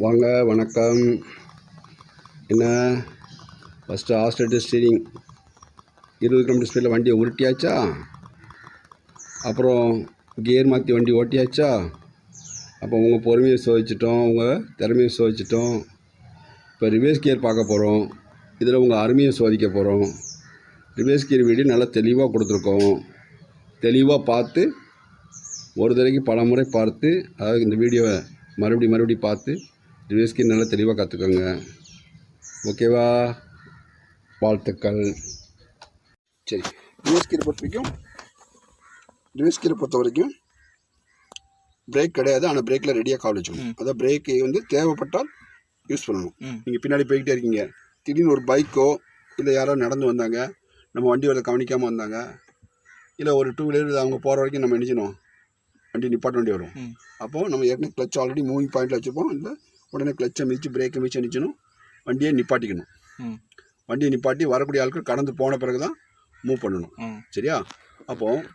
வாங்க வணக்கம். என்ன? ஃபஸ்ட்டு ஆஸ்டேட்டு ஸ்டீரிங் இருபது கிலோமீட்டர் ஸ்பீடில் வண்டியை உருட்டியாச்சா? அப்புறம் கியர் மாற்றி வண்டி ஓட்டியாச்சா? அப்போ உங்கள் பொறுமையை சோதிச்சிட்டோம் உங்கள் திறமையை சோதிச்சிட்டோம். இப்போ ரிவேஸ் கியர் பார்க்க போகிறோம் இதில் உங்கள் அருமையை சோதிக்க போகிறோம் ரிவேஸ் கியர் வீடியோ நல்லா தெளிவாக கொடுத்துருக்கோம். தெளிவாக பார்த்து ஒரு தடவைக்கு பல முறை பார்த்து அதாவது இந்த வீடியோவை மறுபடி மறுபடி பார்த்து ரிவ்யூஸ் கீர் நல்லா தெளிவாக கற்றுக்கோங்க ஓகேவா? வாழ்த்துக்கள். சரி ரிவ்யூஸ் கீரை பொறுத்த வரைக்கும் ரிவ்யூஸ் கீரை பொறுத்த வரைக்கும் பிரேக் கிடையாது ஆனால் பிரேக்கில் ரெடியாக கால் வச்சுக்கணும். அதான் பிரேக்கு வந்து தேவைப்பட்டால் யூஸ் பண்ணணும். நீங்கள் பின்னாடி போய்கிட்டே இருக்கீங்க. திடீர்னு ஒரு பைக்கோ இல்லை யாரோ நடந்து வந்தாங்க. நம்ம வண்டி வரதை கவனிக்காமல் வந்தாங்க. இல்லை ஒரு டூ வீலர் அவங்க போகிற வரைக்கும் நம்ம நினைச்சணும் வண்டி நிப்பாட்ட வேண்டி வரும். அப்போது நம்ம ஏற்கனவே கிளச் ஆல்ரெடி மூவிங் பாயிண்டில் வச்சுருப்போம். இல்லை உடனே கிளச்சை மிதிச்சு பிரேக்கை மிதிச்சு நிச்சணும் வண்டியை நிப்பாட்டிக்கணும். வண்டியை நிப்பாட்டி வரக்கூடிய ஆட்கள் கடந்து போன பிறகு தான் மூவ் பண்ணணும் சரியா? அப்போது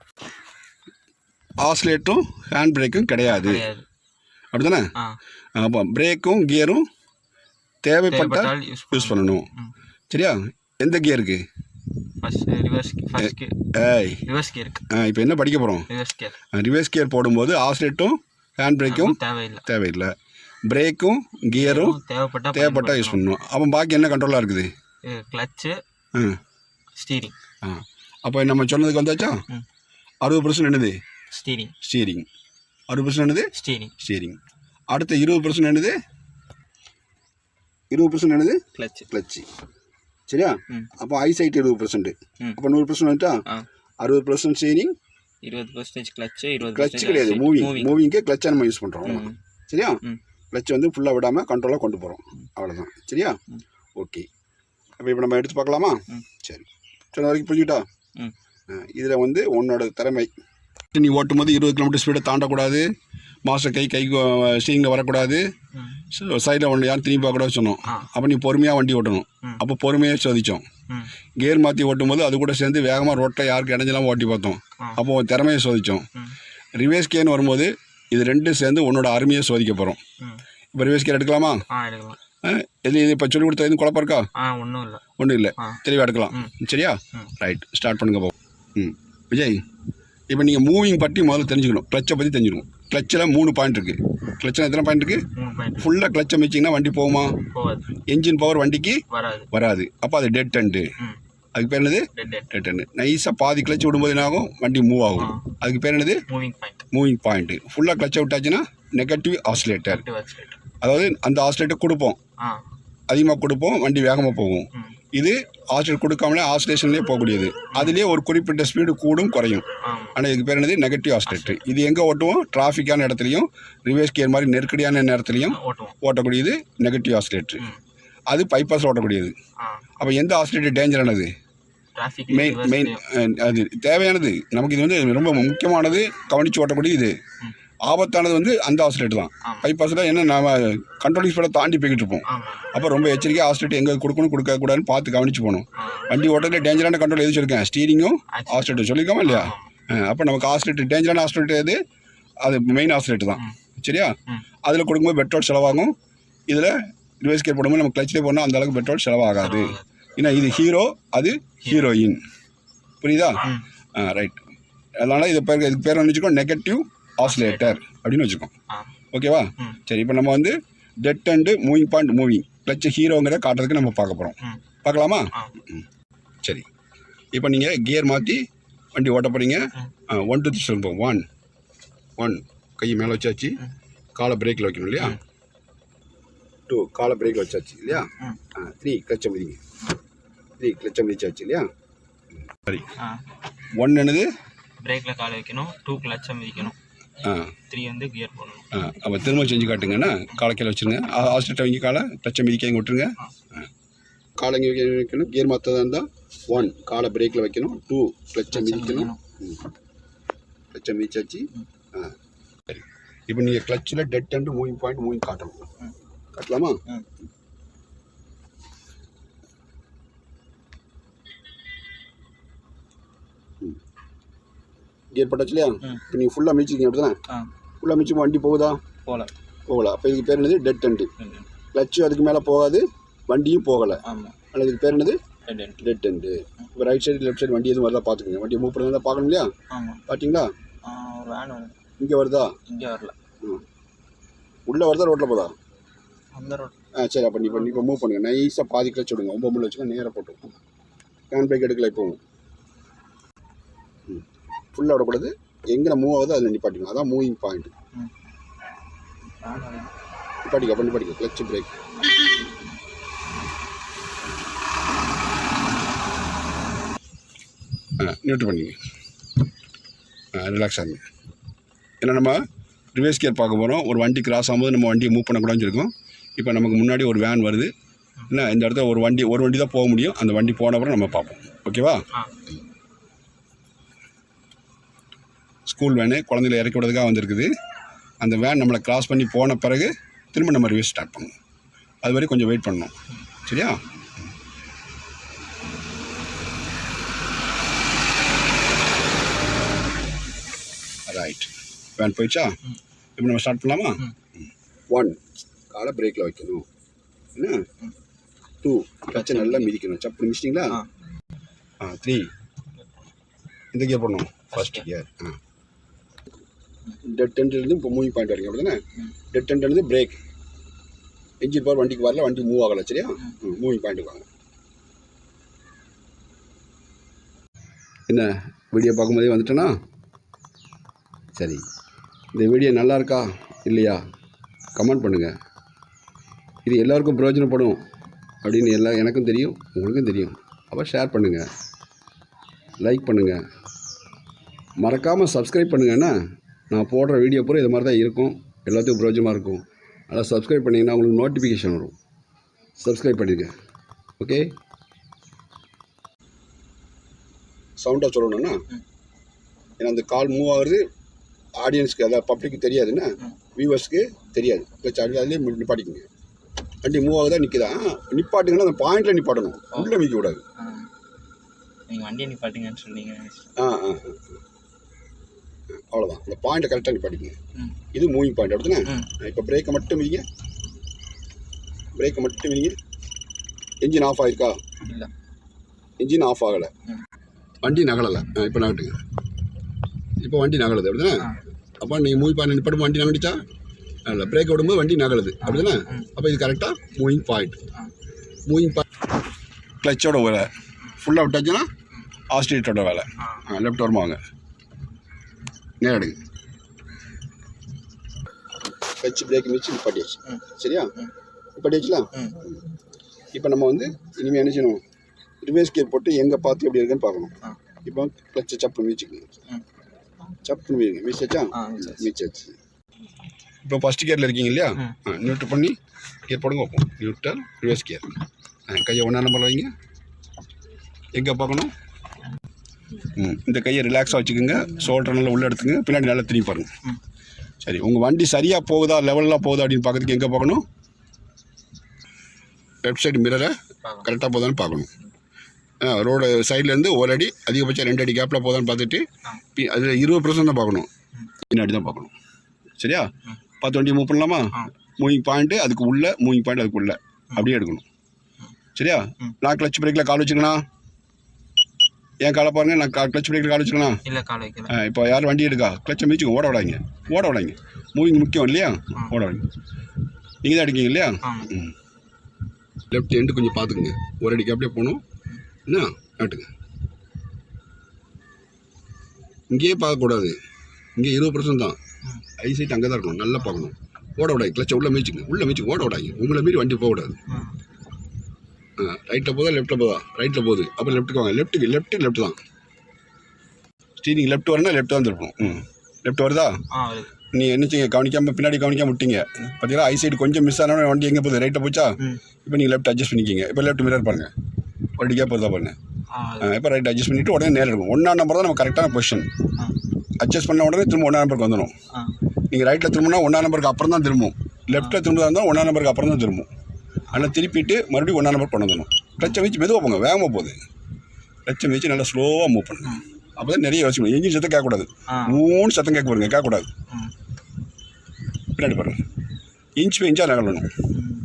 ஆஸ்லேட்டும் ஹேண்ட் பிரேக்கும் கிடையாது. அப்படிதானே அப்போ பிரேக்கும் கியரும் தேவைப்பட்டால் யூஸ் பண்ணணும். சரியா? எந்த கியருக்கு இப்போ என்ன படிக்க போகிறோம் ரிவர்ஸ் கியர் போடும்போது ஆஸ்லேட்டும் ஹேண்ட் பிரேக்கும் தேவையில்லை. தேவையில்லை. பிரேக்கும் கியரும் தேவைப்பட்டா தேவைப்பட்டா யூஸ் பண்ணணும். அப்போ பாக்கி என்ன கண்ட்ரோலாக இருக்குது? கிளச்சு ஸ்டீரிங் ஆ. அப்போ நம்ம சொன்னதுக்கு வந்தாச்சா. அறுபது பர்சன்ட் என்னது? ஸ்டீரிங் ஸ்டீரிங் அறுபது பர்சன்ட் என்னது? ஸ்டீரிங் ஸ்டீரிங் அடுத்த இருபது பர்சன்ட் என்னது? இருபது பர்சன்ட் என்னது? கிளச்சு கிளச்சு சரியா. அப்போ ஐசைட் இருபது பர்சன்ட். அப்போ நூறு பர்சன்ட் வந்துட்டா? அறுபது பர்சன்ட் ஸ்டீரிங் இருபது பர்சன்டேஜ் கிளச்சு இருபது கிளச் கிடையாது. மூவிங் மூவிங் மூவிங்கே கிளச்சை நம்ம யூஸ் பண்ணுறோம் சரியா? கிளச் வந்து ஃபுல்லாக விடாமல் கண்ட்ரோலாக கொண்டு போகிறோம் அவ்வளோதான் சரியா. ஓகே அப்போ இப்போ நம்ம எடுத்து பார்க்கலாமா. சரி. சொன்ன வரைக்கும் புரிஞ்சுட்டா ம். இதில் வந்து உன்னோட திறமை. நீ ஓட்டும் போது இருபது கிலோமீட்டர் ஸ்பீடை தாண்டக்கூடாது. மாஸ்டர் கை கை ஸ்டீரிங்கில் வரக்கூடாது. சைடில் ஒன்று யாரும் திரும்பி பார்க்கக்கூடாது சொன்னோம். அப்போ நீ பொறுமையாக வண்டி ஓட்டணும். அப்போ பொறுமையாக சோதித்தோம் ம். கியர் மாற்றி ஓட்டும் போது அது கூட சேர்ந்து வேகமாக ரோட்டில் யாருக்கு இடைஞ்சலாம் ஓட்டி பார்த்தோம். ஆ. அப்போ உன் திறமையை சோதித்தோம் ரிவேஸ் கேன்னு வரும்போது இது ரெண்டும் சேர்ந்து உன்னோட அருமையை சோதிக்க போகிறோம் இப்போ ரிவேஸ் கேர் எடுக்கலாமா? எது இது இப்போ சொல்லிக் கொடுத்த எதுவும் குழப்பம் இருக்கா? ஒன்றும் இல்லை. ஒன்றும் இல்லை. தெளிவாக எடுக்கலாம். சரியா. ரைட் ஸ்டார்ட் பண்ணுங்க போ ம். விஜய் இப்போ நீங்கள் மூவிங் பற்றி முதல்ல தெரிஞ்சுக்கணும். கிளச்சை பற்றி தெரிஞ்சுக்கணும். கிளச்சில் மூணு பாயிண்ட் இருக்குது கிளச்சில் எத்தனை பாயிண்ட் இருக்குது ஃபுல்லாக கிளச்சை மிச்சிங்கன்னா வண்டி போகுமா? என்ஜின் பவர் வண்டிக்கு வராது. வராது. அப்போ அது டெட் ம். அதுக்கு பேர் என்னது? டெட் டென்னு நைஸாக பாதி கிளச் விடும்போது என்ன ஆகும் வண்டி மூவ் ஆகும். அதுக்கு பேர் என்னது? மூவிங் பாயிண்ட் மூவிங் பாயிண்ட்டு ஃபுல்லாக கிளச்சை விட்டாச்சுன்னா நெகட்டிவ் ஆசிலேட்டர் அதாவது அந்த ஆசிலேட்டர் கொடுப்போம். அதிகமாக கொடுப்போம் வண்டி வேகமாக போகும். இது ஆசிலேட் கொடுக்காமலே ஆசிலேஷன்லேயே போகக்கூடியது. அதுலேயே ஒரு குறிப்பிட்ட ஸ்பீடு கூடும் குறையும். ஆனால் இதுக்கு பேர் என்னது? நெகட்டிவ் ஆசிலேட்டர் இது எங்கே ஓட்டுவோம்? டிராஃபிக்கான இடத்துலையும் ரிவேஸ் கியர் மாதிரி நெருக்கடியான நேரத்துலையும் ஓட்டக்கூடியது நெகட்டிவ் ஆசிலேட்டர் அது பைபாஸில் ஓட்டக்கூடியது. அப்போ எந்த ஆசிலேட்டர் டேஞ்சரானது டிராஃபிக் மெயின் மெயின் அது தேவையானது. நமக்கு இது வந்து ரொம்ப முக்கியமானது கவனித்து ஓட்டக்கூடிய இது. ஆபத்தானது வந்து அந்த ஆசிலேட்டர் தான். பைபாஸில் என்ன நாம கண்ட்ரோல் ஸ்பீடை தாண்டி போய்கிட்டு இருப்போம். அப்போ ரொம்ப எச்சரிக்கையாக ஆசிலேட்டர் எங்கே கொடுக்கணும் கொடுக்கக்கூடாதுன்னு பார்த்து கவனிச்சு போகணும். வண்டி ஓட்டத்தில் டேஞ்சரான கண்ட்ரோல் எது சொல்லியிருக்கேன் ஸ்டீரிங்கும். ஆசிலேட்டர் சொல்லியிருக்கோமா இல்லையா? அப்போ நமக்கு ஆசிலேட்டர் டேஞ்சரான ஆசிலேட்டர் எது? அது மெயின் ஆசிலேட்டர் தான். சரியா. அதில் கொடுக்கும்போது பெட்ரோல் செலவாகும். இதில் ரிவர்ஸ் கேர் போடும்போது நம்ம கிளச்சிலே போனால் அந்த அளவுக்கு பெட்ரோல் செலவாகாது. ஏன்னா இது ஹீரோ அது ஹீரோயின் புரியுதா. ஆ ரைட் அதனால் இது பேர் இதுக்கு பேர் வச்சுக்கோ நெகட்டிவ் ஆசிலேட்டர் அப்படின்னு வச்சுக்கோம் ஓகேவா. சரி இப்போ நம்ம வந்து dead and moving point moving clutch ஹீரோங்கிறத காட்டுறதுக்கு நம்ம பார்க்க போகிறோம் பார்க்கலாமா? சரி. இப்போ நீங்கள் கியர் மாற்றி வண்டி ஓட்ட போகிறீங்க. ஒன் டூ த்ரீ சொல்லுவோம் ஒன் ஒன் கை மேலே வச்சாச்சு. காலை பிரேக்கில் வைக்கணும் இல்லையா. டூ காலை பிரேக்கில் வச்சாச்சு இல்லையா? த்ரீ கிளச்சை மிதிங்க த்ரீ கிளச்சை மிதிச்சாச்சு இல்லையா? ம். சரி. ஆ. ஒன் என்னது? பிரேக்கில் கால் வைக்கணும் டூ கிளச்சை மிதிக்கணும் ஆ. த்ரீ வந்து கியர் போடணும். ஆ. அப்போ திரும்ப செஞ்சு காட்டுங்கண்ணா காலை கீழே வச்சுருங்க. ஹாஸ்டல் வைங்க காலை கிளச்சை மிதிக்க இங்கே விட்டுருங்க. ஆ. காலை இங்கே வைக்க- வைக்கணும். கியர் மாற்றதாக இருந்தால் ஒன் காலை பிரேக்கில் வைக்கணும். டூ கிளச்சை மிதிக்கணும் ம். கிளச்சை மிதிச்சாச்சு. ஆ. சரி. இப்போ நீங்கள் கிளச்சில் dead and moving point moving காட்டணும் ம். காட்டலாமா? கியர் பட்டாச்சு இல்லையா. இப்போ நீங்கள் ஃபுல்லாக மிதிச்சிருக்கீங்க அப்படி தானே ஃபுல்லாக மிதிச்சு வண்டி போகுதா? போல போகல. அப்போ இதுக்கு பேர் என்னது? டெட் எண்டு கிளச்சும் அதுக்கு மேலே போகாது வண்டியும் போகலை. ஆமாம் ஆனால் இதுக்கு பேர் என்னது? டெட் எண்ட் இப்போ ரைட் சைடு லெஃப்ட் சைடு வண்டி எதுவும் வருதா பார்த்துக்கோங்க. வண்டியை மூவ் பண்ணுறதா பார்க்கணும் இல்லையா? பார்த்தீங்களா? இங்கே வருதா? இங்கே வரல. ம் உள்ளே வருதா ரோட்டில் போதா? அந்த ரோட் ஆ சரி அப்போ நீ இப்போ மூவ் பண்ணுங்க. நைஸாக பாதி கிளச் விடுங்க. ஒம்பது முள்ள வச்சுக்கோ நேராக போட்டு ஹேண்ட் பிரேக் எடுக்கல இப்போ. ஃபுல்லாக விடக்கூடாது. எங்கே மூவ் ஆகுதோ அதில் நிப்பாட்டிக்கணும். அதான் மூவிங் பாயிண்ட் நிப்பாட்டிக்க அப்போ நிப்பாட்டிக்க. கிளச்சு பிரேக் ஆ நியூட்ரு பண்ணிங்க ஆ ரிலாக்ஸ் ஆகுங்க. ஏன்னா நம்ம ரிவேஸ் கியர் பார்க்க போகிறோம் ஒரு வண்டி கிராஸ் ஆகும்போது நம்ம வண்டியை மூவ் பண்ணக்கூடாதுன்னு சொல்லியிருக்கோம் இப்போ நமக்கு முன்னாடி ஒரு வேன் வருது. என்ன இந்த இடத்துல ஒரு வண்டி ஒரு வண்டி தான் போக முடியும். அந்த வண்டி போன அப்புறம் நம்ம பார்ப்போம். ஓகேவா ஆ ஸ்கூல் வேனு குழந்தைகளை இறக்கி விடுறதுக்காக வந்திருக்குது. அந்த வேன் நம்மளை கிராஸ் பண்ணி போன பிறகு திரும்ப நம்ம ரிவர்ஸ் ஸ்டார்ட் பண்ணணும். அது வரைக்கும் கொஞ்சம் வெயிட் பண்ணணும். சரியா? ரைட் வேன் போயிடுச்சா? இப்போ நம்ம ஸ்டார்ட் பண்ணலாமா. ஒன் காலை பிரேக்கில் வைக்கணும். என்ன? டூ கிளச்சை நல்லா மிதிக்கணும். சப்பு மிதிச்சிட்டிங்களா ஆ. த்ரீ இந்த கியர் பண்ணணும் gear. கியர் ஆ. டெட் டென்ட்லேருந்து இப்போ மூவிங் பாயிண்ட் வரைக்கும் அப்படி தானே ம். டெட் டென்ட்லேருந்து பிரேக் இன்ஜின் பவர் வண்டிக்கு வரல வண்டி மூவ் ஆகலை சரியா? மூவிங் பாயிண்ட்டுக்கு வாங்க. என்ன வீடியோ பார்க்கும்போதே வந்துட்டேனா? சரி. இந்த வீடியோ நல்லா இருக்கா? இல்லையா? கமெண்ட் பண்ணுங்கள் இது எல்லாருக்கும் பிரயோஜனப்படும் அப்படின்னு எல்லா எனக்கும் தெரியும் உங்களுக்கும் தெரியும். அப்போ ஷேர் பண்ணுங்கள் லைக் பண்ணுங்கள் மறக்காமல் சப்ஸ்கிரைப் பண்ணுங்கன்னா நான் போடுற வீடியோ பூரா இது மாதிரி தான் இருக்கும். எல்லாத்துக்கும் பிரயோஜனமாக இருக்கும். அதனால் சப்ஸ்கிரைப் பண்ணிங்கன்னா உங்களுக்கு நோட்டிஃபிகேஷன் வரும். சப்ஸ்கிரைப் பண்ணிடுங்க ஓகே சவுண்டாக சொல்லணும்னா ஏன்னா அந்த கால் மூவ் ஆகுறது ஆடியன்ஸ்க்கு அதாவது பப்ளிக்கு தெரியாதுன்னா வியூவர்ஸ்க்கு தெரியாது. ப்ளஸ் அது அதுலேயே நிப்பாட்டிக்கங்க. வண்டி மூவ் ஆகுதா நிற்குதா நிப்பாட்டுங்கன்னா அந்த பாயிண்டில் நிப்பாட்டணும். உள்ளே நிற்க கூடாது. நீங்கள் வண்டியை நிப்பாட்டுங்கன்னு சொன்னீங்க. ஆ ஆ ஆ. அவ்வளோதான் அந்த பாயிண்ட்டை கரெக்டாக நிப்பாட்டிக்கங்க ம். இது மூவிங் பாயிண்ட் அப்படிதானே இப்போ பிரேக்கை மட்டும் மிதிங்க பிரேக்கை மட்டும் மிதிங்க என்ஜின் ஆஃப் ஆயிருக்கா? இல்லை. என்ஜின் ஆஃப் ஆகலை. வண்டி நகலலை. இப்போ நகட்டுங்க இப்போ வண்டி நகலுது அப்படிதானே? அப்போ நீங்கள் மூவி பாயிண்ட் நிப்பாடும் வண்டி நகடிச்சா இல்லை பிரேக் விடும்போது வண்டி நகலுது அப்படிதானே. அப்போ இது கரெக்டாக மூவிங் பாயிண்ட் மூவிங் பாயிண்ட் கிளச்சோட வேலை. ஃபுல்லாக விட்டாச்சுன்னா ஆஸ்ட்ரேட்டோட வேலை. ஆ. லெஃப்ட் வருமா வாங்க எடுங்க கிளச் பிரேக் மிச்சு நிப்பாட்டியாச்சு சரியா. நிப்பாட்டியாச்சுலாம் இப்போ நம்ம வந்து இனிமேல் என்ன செய்யணும்? ரிவேஸ் கியர் போட்டு எங்கே பார்த்து எப்படி இருக்குன்னு பார்க்கணும். இப்போ கிளச்சை சப்பு மிதிச்சுக்கணும். ம். சப்பு மீறுங்க மிதிச்சாச்சா? ஆ மிதிச்சாச்சு. மிதிச்சாச்சு. இப்போ ஃபஸ்ட் கியரில் இருக்கீங்க இல்லையா? ம். நியூட்ரு பண்ணி கியர் போடுங்க வைப்போம் நியூட்ரல் ரிவர்ஸ் கியர் கையை ஒன்றா நம்பர் வைங்க. எங்கே பார்க்கணும்? இந்த கையை ரிலாக்ஸாக வச்சுக்கோங்க. ஷோல்டர் நல்லா உள்ளே எடுத்துங்க பின்னாடி நல்லா திரும்பி பாருங்க. சரி உங்கள் வண்டி சரியாக போகுதா லெவலில் போகுதா அப்படின்னு பார்க்கறதுக்கு எங்கே பார்க்கணும்? லெஃப்ட் சைடு மிரரை கரெக்டாக போதான்னு பார்க்கணும். ரோடு சைட்லேருந்து ஒரு அடி அதிகபட்சம் ரெண்டு அடி கேப்பில் போதான்னு பார்த்துட்டு ஆ. அதில் இருபது பர்சன்ட் தான் பார்க்கணும். பின்னாடி தான் பார்க்கணும். சரியா. பத்து வண்டி மூவ் பண்ணலாமா? ஆ. மூவிங் பாயிண்ட்டு அதுக்கு உள்ள மூவிங் பாயிண்ட் அதுக்கு உள்ள. அப்படியே எடுக்கணும். சரியா. நான் கிளச் பிரேக்கில் கால் வச்சுக்கணும். ஏன் காலை பாருங்க நான் கிளச் பிரேக்கில் கால் வச்சுக்கலாம் இல்லை கால் வைக்கல. இப்போ யார் வண்டி எடுக்கா? கிளச்சை மிதிச்சுங்க ஓட விடாங்க ஓட விடாங்க மூவிங் முக்கியம் இல்லையா. ஓட விடாங்க நீங்கள் தான் அடிக்கீங்க இல்லையா? ம். லெஃப்ட் எண்டு கொஞ்சம் பார்த்துக்குங்க. ஒரு அடிக்கு அப்படியே போகணும். என்ன? நாட்டுங்க இங்கேயே பார்க்கக்கூடாது இங்கே இருபது பர்சன்ட் தான். ஐசைட் அங்கே தான் இருக்கணும். நல்லா பார்க்கணும். ஓட விடாது கிளச்சை உள்ளே மிதிச்சுங்க உள்ளே மிதிச்சுங்க ஓட விடாங்க உங்களை மீறி வண்டி போக விடாது ம். ரைட்டில் போதா லெஃப்ட்டில் போதா? ரைட்டில் போகுது. அப்புறம் லெஃப்ட்டுக்கு வாங்க. லெஃப்ட்டுக்கு லெஃப்ட்டு லெஃப்ட் தான். ஸ்டீரிங் லெஃப்ட் வரனா லெஃப்ட் தான் திருப்பணும் ம். லெஃப்ட் வருதா? நீ என்னச்சிங்க கவனிக்காமல் பின்னாடி கவனிக்காம விட்டீங்க. பார்த்தீங்களா ஐசைடு கொஞ்சம் மிஸ் ஆனாலும் வண்டி எங்கே போகுது? ரைட்டில் போச்சா? இப்போ நீங்கள் லெஃப்ட் அட்ஜஸ்ட் பண்ணிக்கிங்க. இப்போ லெஃப்ட் மிரர் பாருங்கள் ஒரு டிக்கே போகிறதா பாருங்க. ஆ இப்போ ரைட் அட்ஜஸ்ட் பண்ணிவிட்டு உடனே நேரம் இருக்கும் ஒன்றா நம்பர் தான் நம்ம கரெக்டான பொசிஷன் அட்ஜஸ்ட் பண்ண உடனே திரும்ப ஒன்றா நம்பருக்கு வந்துடும் நீங்கள் ரைட்டில் திரும்பினா ஒன்றா நம்பருக்கு அப்புறம் தான் திரும்பும். லெஃப்ட்டில் திரும்புறதா இருந்தால் ஒன்றா நம்பருக்கு அப்புறம் தான் திரும்பும். அதனால் திருப்பிட்டு மறுபடியும் ஒன்றா நம்பர் கொண்டு வந்துடணும். கிளச்சை வச்சு மெதுவாக போங்க வேகமாக போகுது. கிளச்சை வச்சு நல்லா ஸ்லோவாக மூவ் பண்ணுங்க. அப்போ தான் நிறைய யோசிக்கணும் எங்கேயும் சத்தம் கேட்கக்கூடாது. மூணு சத்தம் கேட்க பாருங்க கேட்கக்கூடாது. பின்னாடி பாருங்க. இன்ச் பை இன்ச்சாக நகரணும் ம்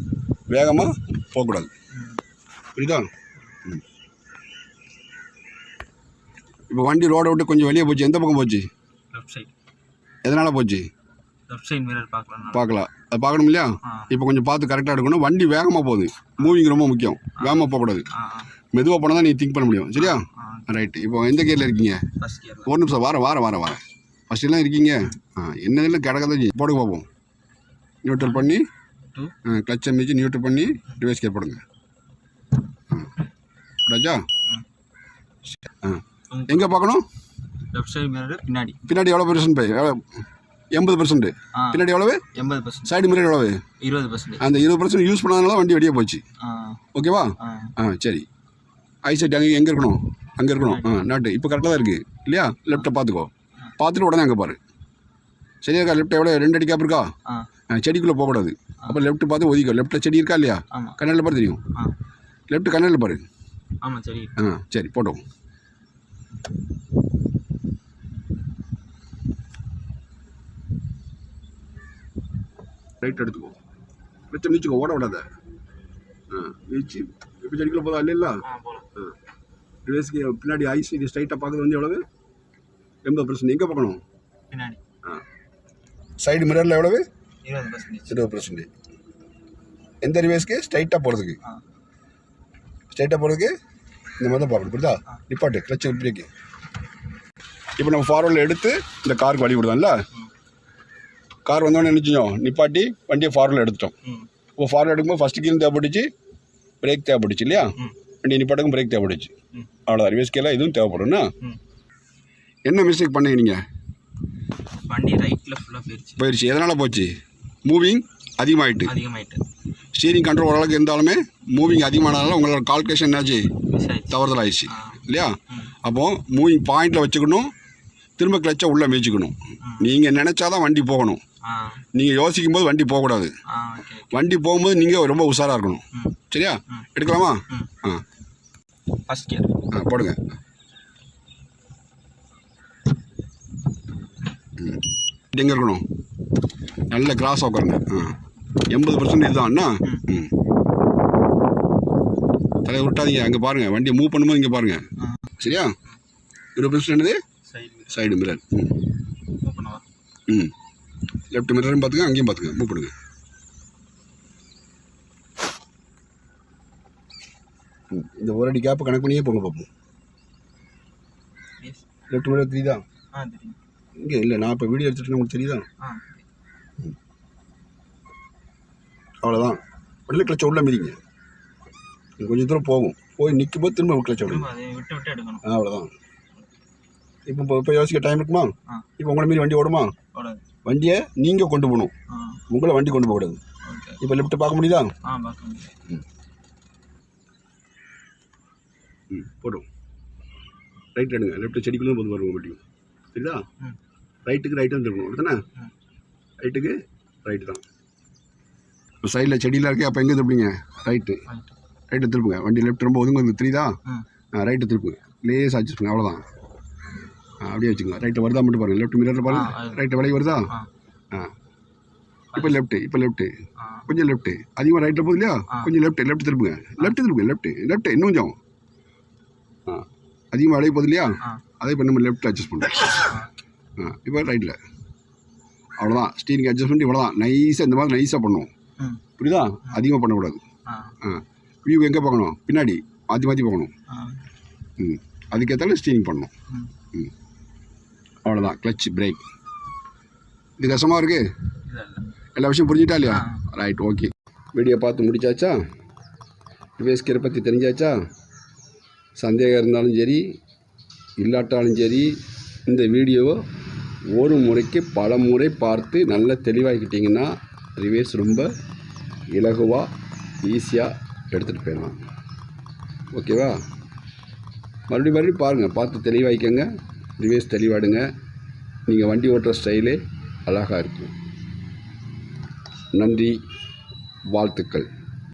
வேகமாக போகக்கூடாது. புரியுதா. இப்போ வண்டி ரோடை விட்டு கொஞ்சம் வெளியே போச்சு. எந்த பக்கம் போச்சு? எதனால் போச்சு? பார்க்கலாம் பார்க்கலாம். அது பார்க்கணும் இல்லையா? இப்போ கொஞ்சம் பார்த்து கரெக்டாக எடுக்கணும். வண்டி வேகமாக போகுது. மூவிங் ரொம்ப முக்கியம். வேகமாக போகக்கூடாது. மெதுவாக போனால் தான் நீ திங்க் பண்ண முடியும். சரியா? ஆ ரைட்டு இப்போ எந்த கேரில் இருக்கீங்க? ஒரு நிமிஷம் வார வார வார வார. ஃபஸ்ட் எல்லாம் இருக்கீங்க? ஆ என்னதில் கிடக்கதான் போடுங்க பார்ப்போம் நியூட்ரல் பண்ணி டூ கிளச்சை மிதிச்சு நியூட்ரல் பண்ணி டிவைஸ் கேர் போடுங்க. ஆ. போட்டாச்சா ஆ. எங்கே பார்க்கணும்? பின்னாடி. பின்னாடி எவ்வளோ பெர்சன்ட் பை எவ்வளோ எண்பது பர்சன்ட் பின்னாடி எவ்வளவு? எண்பது பர்சன்ட் சைடு மிரர் எவ்வளவு? இருபது பர்சன்டேஜ் அந்த இருபது பர்சன்ட் யூஸ் பண்ணாதனால வண்டி வெளியே போச்சு. ஓகேவா ஆ. சரி. ஐசைட் அங்கே எங்கே இருக்கணும்? அங்கே இருக்கணும். ஆ நாட்டு இப்போ கரெக்டாக தான் இருக்குது இல்லையா? லெஃப்ட்டை பார்த்துக்கோ பார்த்துட்டு உடனே அங்கே பாரு. சரியா இருக்கா? லெஃப்ட் எவ்வளோ ரெண்டு அடி கேப் இருக்கா? ஆ. செடிக்குள்ளே போகக்கூடாது. அப்போ லெஃப்ட் பார்த்து ஒதுக்கோ. லெஃப்ட்டில் செடி இருக்கா இல்லையா? கண்ணாடியில் பாரு தெரியும். லெஃப்ட் கண்ணாடியில் பாரு. ஆமாம் சரி ஆ சரி போட்டோம். ரைட் எடுத்துக்கோ. வச்சு நீச்சுக்கோ ஓட விடாத. ஆ நீச்சு. இப்போ செடிக்குள்ளே போதா இல்லை இல்லை? ஆ போகலாம் ரிவர்ஸ்க்கு பின்னாடி ஐஸ் இது ஸ்ட்ரைட்டாக பார்க்குறது வந்து எவ்வளவு? எண்பது பர்சன்ட் எங்கே பார்க்கணும்? ஆ. சைடு மிரரில் எவ்வளவு? இருபது பர்சன்டேஜ் எந்த ரிவர்ஸ்க்கு ஸ்ட்ரைட்டாக போகிறதுக்கு ஸ்ட்ரைட்டாக போகிறதுக்கு இந்த மாதிரி தான் பார்க்கணும். புரியுதா? நிப்பாட்டு கிளச்சு பிரேக்கு இப்போ நம்ம ஃபார்வர்டில் எடுத்து இந்த காருக்கு வழி விடுதான்ல கார் வந்தோடனே நினச்சிச்சோம். நிப்பாட்டி வண்டியை ஃபார்வர்டில் எடுத்துட்டோம். இப்போ ஃபார்வர்ட் எடுக்கும்போது ஃபஸ்ட்டு கீழ் தேவைப்பட்டுச்சு. பிரேக் தேவைப்பட்டுச்சு இல்லையா? வண்டி நிப்பாட்டுக்கும் பிரேக் தேவைப்பட்டுச்சு. அவ்வளோதான் ரிவர்ஸ்க்கெல்லாம் இதுவும் தேவைப்படும்னா என்ன? மிஸ்டேக் பண்ணீங்க நீங்கள் வண்டி ரைட்டில் ஃபுல்லாக போயிடுச்சு போயிடுச்சு எதனால் போச்சு? மூவிங் அதிகமாகிட்டு அதிகமாயிட்டு. ஸ்டீரிங் கண்ட்ரோல் ஓரளவுக்கு இருந்தாலுமே மூவிங் அதிகமானதால உங்களோட கால்குலேஷன் என்னாச்சு? தவறுதல் ஆயிடுச்சு. இல்லையா? அப்போது மூவிங் பாயிண்டில் வச்சுக்கணும். திரும்ப கிளச்சை உள்ளே மிதிச்சுக்கணும். நீங்கள் நினச்சாதான் வண்டி போகணும். நீங்கள் யோசிக்கும் போது வண்டி போகக்கூடாது. வண்டி போகும்போது நீங்கள் ரொம்ப உஷாராக இருக்கணும். சரியா. எடுக்கலாமா? ஆ. ஃபர்ஸ்ட் கியர் ஆ போடுங்க. எங்கே இருக்கணும்? நல்ல கிராஸ் உட்காருங்க ஆ. எண்பது பர்சன்ட் இதுதான். அண்ணா ம். தலையை விட்டாதீங்க அங்கே பாருங்கள் வண்டியை மூவ் பண்ணும்போது இங்கே பாருங்கள் சரியா? இருபது பர்சன்ட் என்னது? சைடு மிரர் ம். ம். லெஃப்ட் மிரரும் பார்த்துங்க அங்கேயும் பார்த்துங்க மூவ் பண்ணுங்க. இந்த ஒரு அடி கேப்பு கணக்கு பண்ணியே போங்க பார்ப்போம் லெஃப்ட் மிரர் தெரியுதா? இங்கே இல்லை நான் இப்போ வீடியோ எடுத்துட்டு உங்களுக்கு தெரியுதா? அவ்வளோதான் உடனே கிளச்ச உள்ள இன்னும் கொஞ்சம் தூரம் போகும். போய் நிற்கும் போது திரும்ப கிளச்ச விடுங்க அவ்வளோதான் இப்போ இப்போ யோசிக்க டைம் இருக்குமா? இப்போ உங்களை மீறி வண்டி ஓடுமா? வண்டியை நீங்கள் கொண்டு போகணும். உங்களை வண்டி கொண்டு போகக்கூடாது. இப்போ லெஃப்ட் பார்க்க முடியுதா? முடியும் ம். போடும் ரைட் எடுங்க. லெஃப்ட் செடிக்குள்ளே போது வருவோம் வண்டியும். சரிதா ரைட்டுக்கு ரைட்டு வந்துருக்கணும். அப்படிதானே ம். ரைட்டுக்கு ரைட்டு தான். இப்போ சைடில் செடியில் இருக்கே அப்போ எங்கே திருப்பிங்க ரைட்டு ரைட்டு ரைட்டு திருப்புங்க. வண்டி லெஃப்ட் ரொம்ப ஒதுங்க வந்து தெரியுதா? ம். ஆ ரைட்டு திருப்புங்க. லேஸ் ஆச்சுருங்க அவ்வளோதான் அப்படியே வச்சுக்கோங்க. ரைட்டு வருதா மட்டும் பாருங்கள் லெஃப்ட் மிரர் பாருங்க. ரைட்டு விலைக்கு வருதா? ஆ. இப்போ லெஃப்ட்டு இப்போ லெஃப்ட்டு கொஞ்சம் லெஃப்ட்டு அதிகமாக ரைட்டில் போகுது இல்லையா. கொஞ்சம் லெஃப்ட் லெஃப்ட் திருப்புங்க. லெஃப்ட் திருப்புங்க லெஃப்ட் லெஃப்ட் இன்னும் கொஞ்சம். ஆ. அதிகமாக விலைக்கு போகுது இல்லையா அதே இப்போ நம்ம லெஃப்ட் அட்ஜஸ்ட் பண்ணுறோம் ஆ. இப்போ ரைட்டில் அவ்வளோதான் ஸ்டீரிங் அட்ஜஸ்ட்மெண்ட் இவ்வளோ தான் நைஸாக இந்த மாதிரி நைஸாக பண்ணணும் புரியுதா? அதிகமாக பண்ணக்கூடாது. ஆ. வியூ எங்கே பார்க்கணும்? பின்னாடி. மாற்றி மாற்றி பார்க்கணும். ம். அதுக்கேற்றாலும் ஸ்டீரிங் பண்ணணும். ம். அவ்வளோதான் கிளச் பிரேக் இது கஷ்டமாக இருக்குது எல்லா விஷயம் புரிஞ்சிட்டா இல்லையா. ரைட் ஓகே வீடியோ பார்த்து முடிச்சாச்சா? ரிவேஸ் கியரை பற்றி தெரிஞ்சாச்சா? சந்தேகம் இருந்தாலும் சரி இல்லாட்டாலும் சரி இந்த வீடியோவை ஒரு முறைக்கு பல முறை பார்த்து நல்லா தெளிவாக்கிட்டிங்கன்னா ரிவேஸ் ரொம்ப இலகுவாக ஈஸியாக எடுத்துகிட்டு போயிடலாம். ஓகேவா மறுபடியும் மறுபடியும் பாருங்கள் பார்த்து தெளிவாக்கிக்கங்க. ரிவேஸ் தெளிவாடுங்க. நீங்கள் வண்டி ஓட்டுற ஸ்டைலே அழகாக இருக்கும் நன்றி வாழ்த்துக்கள்.